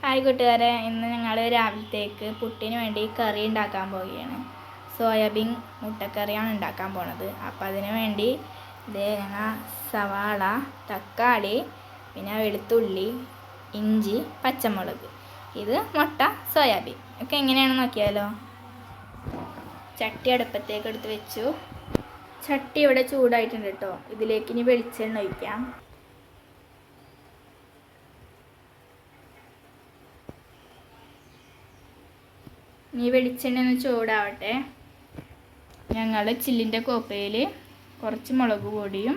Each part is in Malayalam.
ഹായ് കൂട്ടുകാരെ ഇന്ന് ഞങ്ങൾ രാവിലത്തേക്ക് പുട്ടിന് വേണ്ടി കറി ഉണ്ടാക്കാൻ പോവുകയാണ്. സോയാബീൻ മുട്ടക്കറിയാണ് ഉണ്ടാക്കാൻ പോണത്. അപ്പോൾ അതിന് വേണ്ടി ഇത് സവാള തക്കാളി പിന്നെ വെളുത്തുള്ളി ഇഞ്ചി പച്ചമുളക്. ഇത് മുട്ട സോയാബീൻ. ഒക്കെ എങ്ങനെയാണെന്ന് നോക്കിയാലോ? ചട്ടി അടുപ്പത്തേക്ക് എടുത്ത് വെച്ചു. ചട്ടി ഇവിടെ ചൂടായിട്ടുണ്ട് കേട്ടോ ഇതിലേക്ക് ഇനി വെളിച്ചെണ്ണ ഒഴിക്കാം. ഇനി വെളിച്ചെണ്ണ ഒന്ന് ചൂടാവട്ടെ. ഞങ്ങൾ ചില്ലിന്റെ കോപ്പയിൽ കുറച്ച് മുളക് പൊടിയും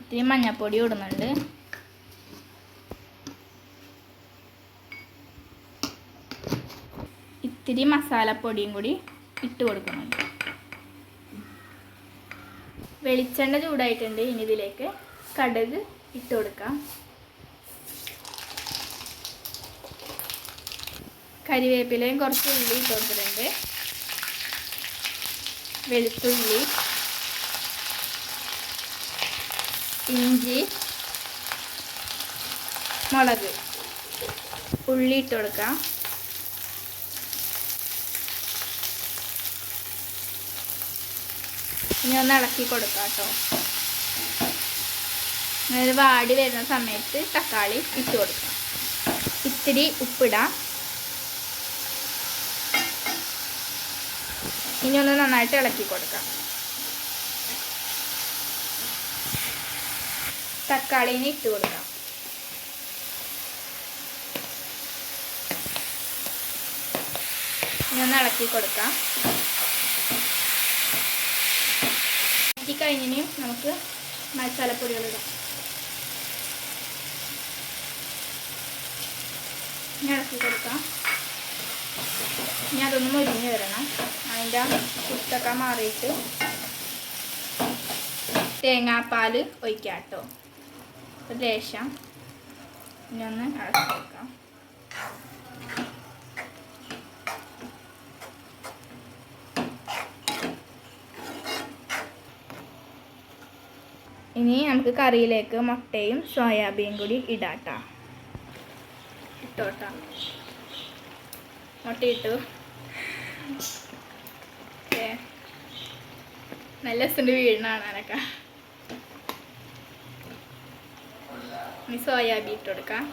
ഇത്തിരി മഞ്ഞൾപ്പൊടി ഇടുന്നുണ്ട്. ഇത്തിരി മസാലപ്പൊടിയും കൂടി ഇട്ട് കൊടുക്കുന്നുണ്ട്. വെളിച്ചെണ്ണ ചൂടായിട്ടുണ്ട്. ഇനി ഇതിലേക്ക് കടുക് ഇട്ട് കൊടുക്കാം. കരിവേപ്പിലയും കുറച്ച് ഉള്ളി ഇട്ട് വെളുത്തുള്ളി ഇഞ്ചി മുളക്. ഉള്ളി ഇട്ട് കൊടുക്കാം. ഇനി ഒന്ന് ഇളക്കി കൊടുക്കാം കേട്ടോ. അങ്ങനെ വാടി വരുന്ന സമയത്ത് തക്കാളി ഇട്ട് കൊടുക്കാം. ഇത്തിരി ഉപ്പിടാം. ഇനി ഒന്ന് നന്നായിട്ട് ഇളക്കി കൊടുക്കാം. തക്കാളിനെ ഇട്ട് കൊടുക്കാം. ഇനി ഒന്ന് ഇളക്കി കൊടുക്കാം. ഇളക്കി കഴിഞ്ഞിനും നമുക്ക് ഇനി ഇളക്കി കൊടുക്കാം. ഇനി അതൊന്ന് മുരിഞ്ഞ് വരണം. അതിന്റെ കുത്തൊക്കെ മാറിയിട്ട് തേങ്ങാപ്പാൽ ഒഴിക്കാം കേട്ടോ. ഒരു ലേശം. ഇനി ഒന്ന് ഇനി നമുക്ക് കറിയിലേക്ക് മുട്ടയും സോയാബീൻ കൂടി ഇടാട്ടോ ഇട്ടോട്ടാ. മുട്ട ഇട്ടു ഓക്കേ. നല്ല രസമുണ്ട് വീഴണാണ് അനക്ക സോയാബീൻ ഇട്ട് കൊടുക്കാം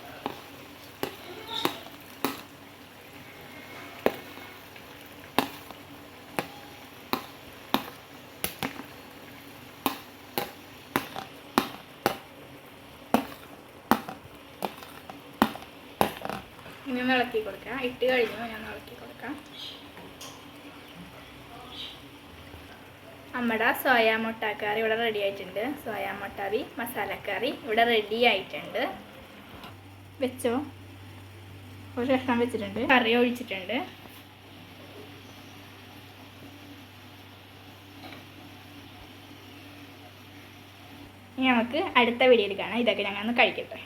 ഇനി ഒന്ന് ഇളക്കി കൊടുക്കാം. ഇട്ട് കഴിഞ്ഞു ഞാൻ ഇളക്കി കൊടുക്കാം. നമ്മുടെ സോയാ മുട്ടക്കറി ഇവിടെ റെഡി ആയിട്ടുണ്ട്. സോയാ മുട്ടറി മസാലക്കറി ഇവിടെ റെഡി ആയിട്ടുണ്ട്. വെച്ചോ? ഒരു കഷ്ണം വെച്ചിട്ടുണ്ട്. കറി ഒഴിച്ചിട്ടുണ്ട്. ഇനി നമുക്ക് അടുത്ത വീഡിയോയിൽ കാണാം. ഇതൊക്കെ ഞങ്ങൾ ഒന്ന് കഴിക്കട്ടെ.